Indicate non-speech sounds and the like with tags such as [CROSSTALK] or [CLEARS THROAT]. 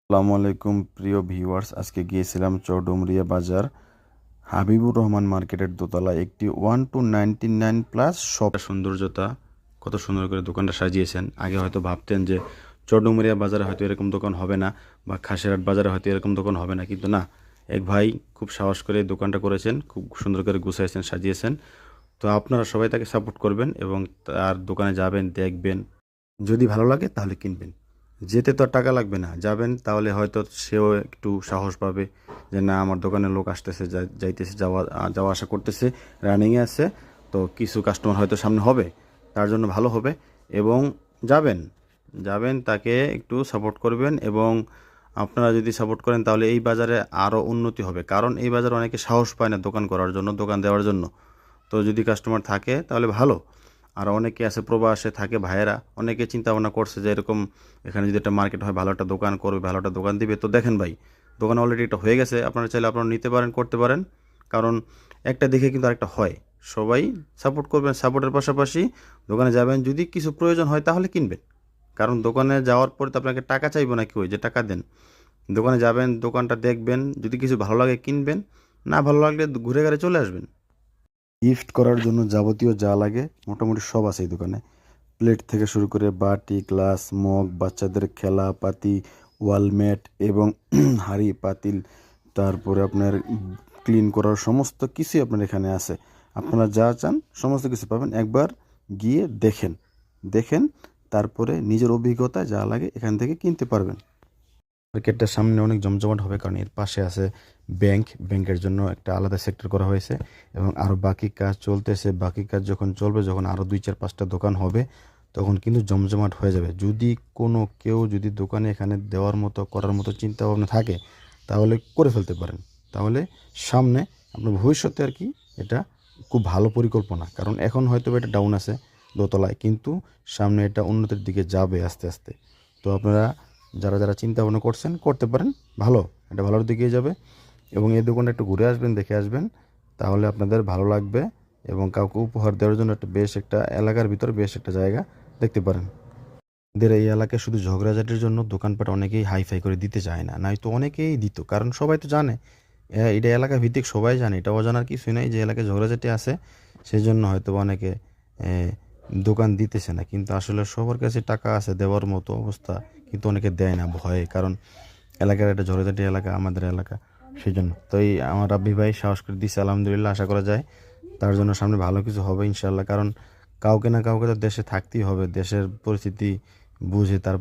আসসালামু আলাইকুম প্রিয় ভিউয়ার্স। আজকে গিয়েছিলাম চৌডুমরিয়া বাজার। হাবিবুর রহমান মার্কেটের দোতলা একটি one two ninety nine plus সব সৌন্দর্যতা, কত সুন্দর করে দোকানটা সাজিয়েছেন। আগে হয়তো ভাবতেন যে চৌডুমরিয়া বাজারে হয়তো এরকম দোকান হবে না, বা খাসিরহাট বাজারে হয়তো এরকম দোকান হবে না, কিন্তু না, এক ভাই খুব সাহস করে দোকানটা করেছেন, খুব সুন্দর করে গুছাইছেন, সাজিয়েছেন। তো আপনারা সবাই তাকে সাপোর্ট করবেন এবং তার দোকানে যাবেন, দেখবেন যদি ভালো লাগে তাহলে কিনবেন। যেতে তো টাকা লাগবে না, যাবেন তাহলে হয়তো সেও একটু সাহস পাবে যে না, আমার দোকানে লোক আসতেছে যাইতেছে, যাওয়া যাওয়া আসা করতেছে রানিংয়ে আছে, তো কিছু কাস্টমার হয়তো সামনে হবে, তার জন্য ভালো হবে এবং যাবেন। যাবেন, তাকে একটু সাপোর্ট করবেন এবং আপনারা যদি সাপোর্ট করেন তাহলে এই বাজারে আরও উন্নতি হবে। কারণ এই বাজারে অনেকে সাহস পায় না দোকান করার জন্য, দোকান দেওয়ার জন্য। তো যদি কাস্টমার থাকে তাহলে ভালো। আর অনেকে আছে প্রবাসে থাকে ভাইয়েরা, অনেকে চিন্তা ভাবনা করছে যে এরকম এখানে যদি একটা মার্কেট হয়, ভালো একটা দোকান করবে, ভালো একটা দোকান দিবে। তো দেখেন ভাই, দোকান অলরেডি একটা হয়ে গেছে, আপনারা চাইলে আপনারা নিতে পারেন, করতে পারেন। কারণ একটা দেখে কিন্তু আরেকটা হয়। সবাই সাপোর্ট করবেন সাপোর্টের পাশাপাশি দোকানে যাবেন। যদি কিছু প্রয়োজন হয় তাহলে কিনবেন। কারণ দোকানে যাওয়ার পরে তো আপনাকে টাকা চাইব না কেউ যে টাকা দেন। দোকানে যাবেন, দোকানটা দেখবেন, যদি কিছু ভালো লাগে কিনবেন, না ভালো লাগলে ঘুরে ঘুরে চলে আসবেন। গিফট করার জন্য যাবতীয় যা লাগে, মোটামুটি সব আছে এই দোকানে। প্লেট থেকে শুরু করে বাটি, গ্লাস, মগ, বাচ্চাদের খেলা, পাতি ওয়ালমেট এবং [CLEARS THROAT] হাঁড়ি, পাতিল, তারপরে আপনার ক্লিন করার সমস্ত কিছুই আপনার এখানে আছে। আপনারা যা চান, সমস্ত কিছু পাবেন। একবার গিয়ে দেখেন। দেখেন, তারপরে নিজের অভিজ্ঞতা যা লাগে এখান থেকে কিনতে পারবেন। মার্কেটটার সামনে অনেক জমজমাট হবে কারণ এর পাশে আছে ব্যাংক। ব্যাংকের জন্য একটা আলাদা সেক্টর করা হয়েছে এবং আরও বাকি কাজ চলতেছে। বাকি কাজ যখন চলবে, যখন আরও দুই চার পাঁচটা দোকান হবে, তখন কিন্তু জমজমাট হয়ে যাবে। যদি কোনো কেউ যদি দোকানে এখানে দেওয়ার মতো, করার মতো চিন্তা ভাবনা থাকে, তাহলে করে ফেলতে পারেন। তাহলে সামনে আপনার ভবিষ্যতে আর কি এটা খুব ভালো পরিকল্পনা। কারণ এখন হয়তো এটা ডাউন আছে দোতলায়, কিন্তু সামনে এটা উন্নতির দিকে যাবে আস্তে আস্তে। তো আপনারা যারা যারা চিন্তা ভাবনা করছেন, করতে পারেন। ভালো, এটা ভালোর দিকে যাবে। এবং এই দোকানটা একটু ঘুরে আসবেন, দেখে আসবেন। তাহলে আপনাদের ভালো লাগবে এবং কাউকে উপহার দেওয়ার জন্য একটা বেশ একটা এলাকার ভিতর বেশ একটা জায়গা দেখতে পারেন। এদের এই এলাকায় শুধু ঝগড়াঝাটির জন্য দোকানপাট অনেকেই হাইফাই করে দিতে চায় না, নয়তো অনেকেই দিত, কারণ সবাই তো জানে। এটা এলাকা ভিত্তিক সবাই জানে, এটা অজানার কিছুই নাই যে এলাকায় ঝগড়াঝাটি আছে। সেই জন্য হয়তো অনেকে দোকান দিতেছে না, কিন্তু আসলে সবার কাছে টাকা আছে দেওয়ার মতো অবস্থা, কিন্তু অনেকে দেয় না, ভয়ে, কারণ এলাকার একটা ঝড়েঝাটি এলাকা, আমাদের এলাকা সেই জন্য তো এই আমার রাব্বি ভাই সাহস করে দিচ্ছে আলহামদুলিল্লাহ, আশা করা যায়। তার জন্য সামনে ভালো কিছু হবে ইনশাল্লাহ কারণ কাউকে না কাউকে তো দেশে থাকতেই হবে, দেশের পরিস্থিতি বুঝে তার